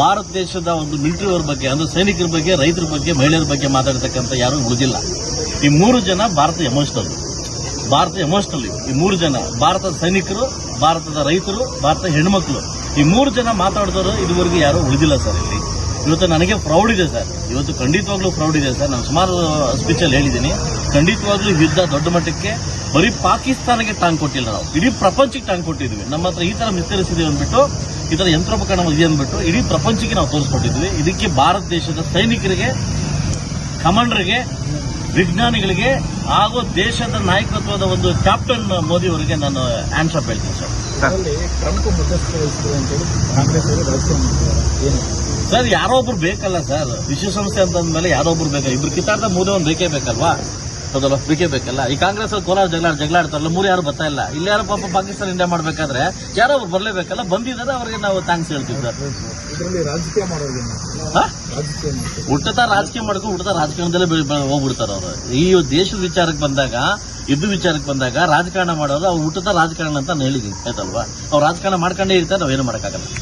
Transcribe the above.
ಭಾರತ ದೇಶದ ಒಂದು ಮಿಲಿಟರಿ ಅವ್ರ ಬಗ್ಗೆ, ಅಂದ್ರೆ ಸೈನಿಕರ ಬಗ್ಗೆ, ರೈತರ ಬಗ್ಗೆ, ಮಹಿಳೆಯರ ಬಗ್ಗೆ ಮಾತಾಡತಕ್ಕಂಥ ಯಾರು ಉಳಿದಿಲ್ಲ. ಈ ಮೂರು ಜನ ಭಾರತ ಎಮೋಷನಲ್ ಭಾರತ ಎಮೋಷನಲ್ ಈ ಮೂರು ಜನ, ಭಾರತದ ಸೈನಿಕರು, ಭಾರತದ ರೈತರು, ಭಾರತದ ಹೆಣ್ಮಕ್ಳು. ಈ ಮೂರು ಜನ ಮಾತಾಡಿದವರು ಇದುವರೆಗೂ ಯಾರು ಉಳಿದಿಲ್ಲ ಸರ್ ಇಲ್ಲಿ. ಇವತ್ತು ನನಗೆ ಪ್ರೌಡ್ ಇದೆ ಸರ್. ಇವತ್ತು ಖಂಡಿತವಾಗ್ಲೂ ಪ್ರೌಡ್ ಇದೆ ಸರ್. ನಾನು ಸುಮಾರು ಸ್ಪೀಚಲ್ಲಿ ಹೇಳಿದ್ದೀನಿ. ಖಂಡಿತವಾಗ್ಲೂ ಯುದ್ಧ ದೊಡ್ಡ ಮಟ್ಟಕ್ಕೆ ಬರೀ ಪಾಕಿಸ್ತಾನಕ್ಕೆ ಟಾಂಗ್ ಕೊಟ್ಟಿಲ್ಲ ನಾವು. ಇಡೀ ಪ್ರಪಂಚಕ್ಕೆ ಟಾಂಗ್ ಕೊಟ್ಟಿದ್ವಿ. ನಮ್ಮ ಹತ್ರ ಈ ತರ ಮಿಸ್ತರಿಸಿದೆ ಅಂದ್ಬಿಟ್ಟು ಈ ತರ ಯಂತ್ರೋಪಕರಣ ಇದೆ ಅಂದ್ಬಿಟ್ಟು ಇಡೀ ಪ್ರಪಂಚಕ್ಕೆ ನಾವು ತೋರಿಸ್ಕೊಟ್ಟಿದ್ವಿ. ಇದಕ್ಕೆ ಭಾರತ ದೇಶದ ಸೈನಿಕರಿಗೆ ಕಮಾಂಡರ್ಗೆ ವಿಜ್ಞಾನಿಗಳಿಗೆ ಹಾಗೂ ದೇಶದ ನಾಯಕತ್ವದ ಒಂದು ಕ್ಯಾಪ್ಟನ್ ಮೋದಿ ಅವರಿಗೆ ನಾನು ಆನ್ಸರ್ ಹೇಳ್ತೀನಿ ಸರ್ ಸರ್ ಯಾರೋ ಒಬ್ರು ಬೇಕಲ್ಲ ಸರ್. ವಿಶ್ವಸಂಸ್ಥೆ ಅಂತಂದ್ಮೇಲೆ ಯಾರೋ ಒಬ್ರು ಬೇಕಲ್ಲ ಇಬ್ರು ಕಿತ್ತಾಡ್ದ ಮೋದಿ ಒಂದು ಬೇಕೇ ಬೇಕಲ್ವಾ? ಹೌದಲ್ಲ ಬೇಕೇ ಬೇಕಲ್ಲ? ಈ ಕಾಂಗ್ರೆಸ್ ಅಲ್ಲಿ ಕೋಲಾರ ಜಗಳ ಜಗಳ ಆಡ್ತಾರಲ್ಲ ಮೂರು ಯಾರು ಬರ್ತಾ ಇಲ್ಲ. ಇಲ್ಲಿ ಯಾರು ಪಾಪ ಪಾಕಿಸ್ತಾನ ಇಂಡಿಯಾ ಮಾಡ್ಬೇಕಾದ್ರೆ ಯಾರೋ ಅವ್ರು ಬರ್ಲೇಬೇಕಲ್ಲ? ಬಂದಿದ್ದಾರೆ ಅವರಿಗೆ ನಾವು ಥ್ಯಾಂಕ್ಸ್ ಹೇಳ್ತೀವಿ ಸರ್ ರಾಜಕೀಯ? ರಾಜಕೀಯ ಮಾಡ್ಕೊಂಡು ಹುಟ್ಟತ ರಾಜಕಾರಣದಲ್ಲೇ ಹೋಗ್ಬಿಡ್ತಾರ ಅವರು. ಈ ದೇಶದ ವಿಚಾರಕ್ಕೆ ಬಂದಾಗ ಯುದ್ಧ ವಿಚಾರಕ್ಕೆ ಬಂದಾಗ ರಾಜಕಾರಣ ಮಾಡೋರು ಅವ್ರು ಹುಟ್ಟತಾ ರಾಜಕಾರಣ ಅಂತ ನಾನು ಹೇಳಿದ್ದೀನಿ ಆಯ್ತಲ್ವಾ? ಅವ್ರು ರಾಜಕಾರಣ ಮಾಡ್ಕೊಂಡೇ ಇರ್ತಾರೆ ನಾವೇನು ಮಾಡೋಕ್ಕಾಗಲ್ಲ.